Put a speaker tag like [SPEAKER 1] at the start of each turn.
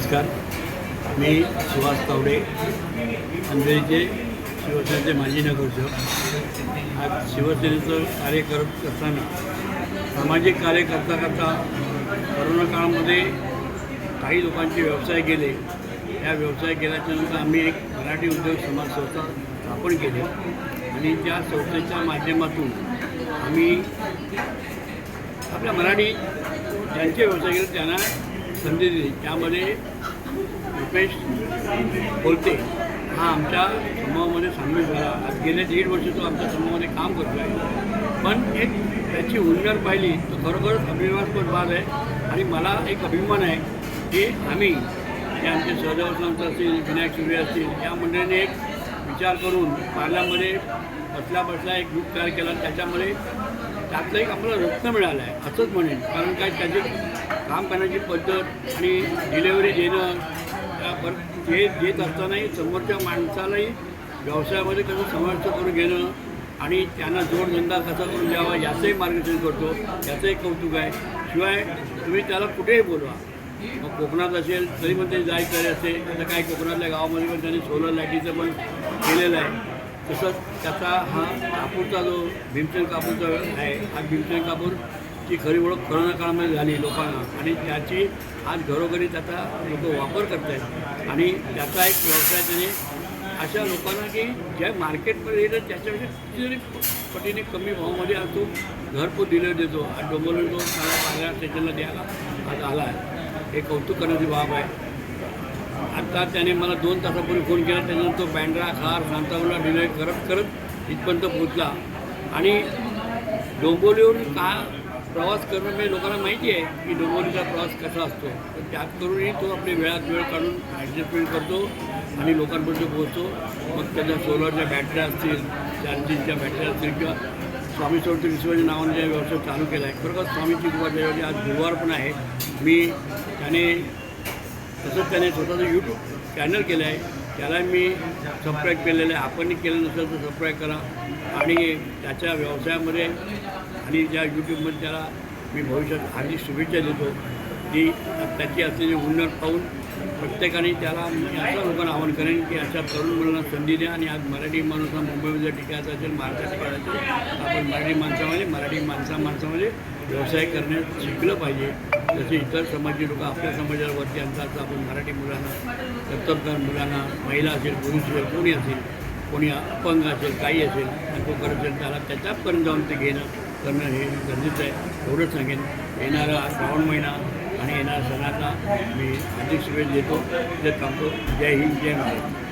[SPEAKER 1] नमस्कार. मी सुहास तावडे अंधेरीचे शिवसेनेचे माजी नगरसेवक. आज शिवसेनेचं कार्य करत असताना सामाजिक कार्य करता करता करोना काळामध्ये काही लोकांचे व्यवसाय गेले. या व्यवसाय गेल्याच्यानंतर आम्ही एक मराठी उद्योग समाज संस्था स्थापन केली. आणि त्या संस्थेच्या माध्यमातून आम्ही आपल्या मराठी ज्यांचे व्यवसाय केले त्यांना संधी दिली. त्यामध्ये रुपेश बोलते हा आमच्या समूहामध्ये सामील झाला. आज गेल्या दीड वर्ष तो आमच्या समूहामध्ये काम करतो आहे. पण एक त्याची हुनर पाहिली तर खरोखरच अभिमानास्पद बाब आहे. आणि मला एक अभिमान आहे की आम्ही जे आमचे सहदेव संत असतील विनायक सूर्य असतील या मंडळीने एक विचार करून पार्ल्यामध्ये बसल्या बसल्या एक ग्रुप तयार केला. त्याच्यामध्ये त्यातलं एक आपल्याला रत्न मिळालं आहे. असंच म्हणेन. कारण काय त्याची काम करण्याची पद्धत आणि डिलेवरी देणं पण हे देत असतानाही समोरच्या माणसालाही व्यवसायामध्ये कसं समाविष्ट करून घेणं आणि त्यांना जोडधंदा कसा करून द्यावा याचंही मार्गदर्शन करतो. याचंही कौतुक आहे. शिवाय तुम्ही त्याला कुठेही बोलवा. मग कोकणात असेल तरी पण ते जायचं असेल आता काही कोकणातल्या गावामध्ये पण त्यांनी सोलर लाईटीचं पण केलेलं आहे. तसंच त्याचा हा कापूरचा जो भीमसेन कापूरचा आहे हा भीमसेन कापूरची खरी ओळख कोरोना काळामध्ये झाली लोकांना. आणि त्याची आज घरोघरी त्याचा लोक वापर करत आहेत आणि त्याचा एक व्यवसाय त्याने अशा लोकांना की ज्या मार्केटमध्ये येतं त्याच्यापेक्षा कितीतरी पटीने कमी भावामध्ये आज तो घरपोच दिलं देतो. आज डोंबवली तो मला पाहिल्या स्टेशनला द्यायला आज आला आहे. हे कौतुक करण्याची बाब आहे. आता त्याने मला दोन तासापूर्वी फोन केला. त्यानंतर तो बँड्रा खार सांतावला डिलिव्हरी करत करत इथपर्यंत पोचला आणि डोंबोलीवरून का प्रवास करणं म्हणजे लोकांना माहिती आहे की डोंबोलीचा प्रवास कसा असतो. तर त्यात करूनही तो आपली वेळात वेळ काढून ॲडजस्टमेंट करतो आणि लोकांपर्यंत पोहोचतो. मग त्याच्या सोलरच्या बॅटऱ्या असतील चार्जिंगच्या बॅटऱ्या असतील किंवा स्वामी चौधरी विश्वाच्या नावाने व्यवसाय चालू केला आहे. खरोखर स्वामीची कृपा त्याच्यावरती आज गुरुवार पण आहे. मी त्याने तसंच त्याने स्वतःचं यूट्यूब चॅनल केलं आहे. त्याला मी सबस्क्राईब केलेलं आहे. आपणही केलं नसेल तर सबस्क्राईब करा. आणि त्याच्या व्यवसायामध्ये आणि ज्या यूट्यूबमध्ये त्याला मी भविष्यात हार्दिक शुभेच्छा देतो. की त्याची असलेली उन्नत पाहून प्रत्येकाने त्याला असं लोकांना आवाहन करेन की अशा तरुण मुलांना संधी द्या. आणि आज मराठी माणूस हा मुंबईमध्ये टिकायचा असेल महाराष्ट्रात टिकायचा असेल आपण मराठी माणसामध्ये मराठी माणसा माणसामध्ये व्यवसाय करण्यात शिकलं पाहिजे. जसे इतर समाजी लोक आपल्या समाजावरती आणतात आपण मराठी मुलांना दत्तरदार मुलांना महिला असेल पुरुष असेल कोणी असेल कोणी अपंग असेल काही असेल तो करत असेल त्याला त्याच्यापर्यंत जाऊन ते घेणं करणं हे गरजेचं आहे. एवढंच सांगेन. येणारा श्रावण महिना आणि येणाऱ्या सणाचा मी अधिक शुभेच्छा देतो. ते थांबतो. जय हिंद जय महाराष्ट्र.